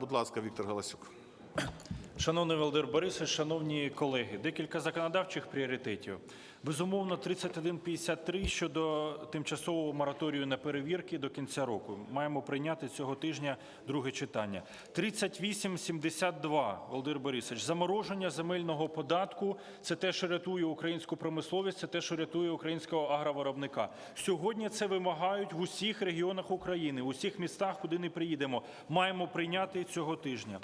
Будь ласка, Віктор Галасюк. Шановний Володимир Борисович, шановні колеги, декілька законодавчих пріоритетів. Безумовно, 3153 щодо тимчасового мораторію на перевірки до кінця року. Маємо прийняти цього тижня друге читання. 3872, Володимир Борисович, замороження земельного податку – це те, що рятує українську промисловість, це те, що рятує українського агровиробника. Сьогодні це вимагають в усіх регіонах України, в усіх містах, куди не приїдемо. Маємо прийняти цього тижня.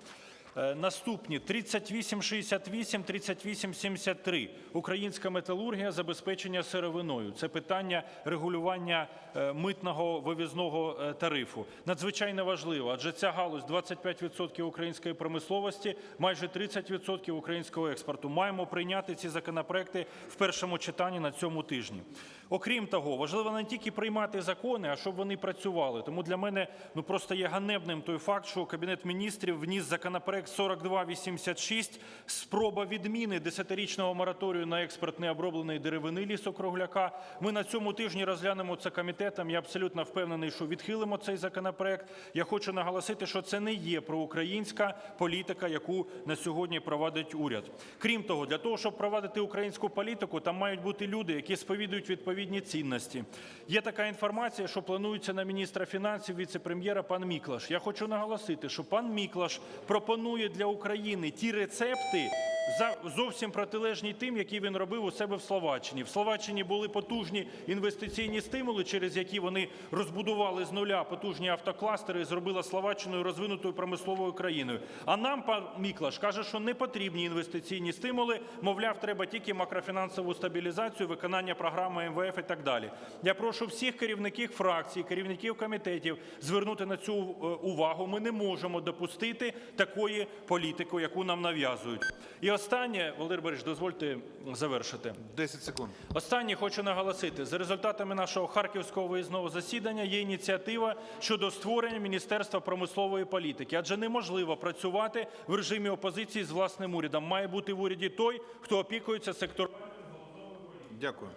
Е, Наступні 3868, 3873. Українська металургія, забезпечення сировиною. Це питання регулювання е, митного вивізного е, тарифу. Надзвичайно важливо, адже ця галузь 25% української промисловості, майже 30% українського експорту. Маємо прийняти ці законопроекти в першому читанні на цьому тижні. Окрім того, важливо не тільки приймати закони, а щоб вони працювали. Тому для мене ну просто є ганебним той факт, що Кабінет міністрів вніс законопроект 4286, спроба відміни десятирічного мораторію на експорт необробленої деревини лісокругляка. Ми на цьому тижні розглянемо це комітетом. Я абсолютно впевнений, що відхилимо цей законопроект. Я хочу наголосити, що це не є проукраїнська політика, яку на сьогодні провадить уряд. Крім того, для того, щоб провадити українську політику, там мають бути люди, які сповідують відповідні цінності. Є така інформація, що планується на міністра фінансів віце-прем'єра пан Міклаш. Я хочу наголосити, що пан Міклаш пропонує для України ті рецепти. Зовсім протилежні тим, які він робив у себе в Словаччині. В Словаччині були потужні інвестиційні стимули, через які вони розбудували з нуля потужні автокластери і зробила Словаччиною розвинутою промисловою країною. А нам пан Міклаш каже, що не потрібні інвестиційні стимули. Мовляв, треба тільки макрофінансову стабілізацію, виконання програми МВФ і так далі. Я прошу всіх керівників фракцій, керівників комітетів звернути на цю е, увагу. Ми не можемо допустити такої політики, яку нам нав'язують. І останнє, Володимир Борисович, дозвольте завершити. 10 секунд. Останнє хочу наголосити: за результатами нашого харківського виїзного засідання є ініціатива щодо створення Міністерства промислової політики, адже неможливо працювати в режимі опозиції з власним урядом. Має бути в уряді той, хто опікується сектором. Дякую.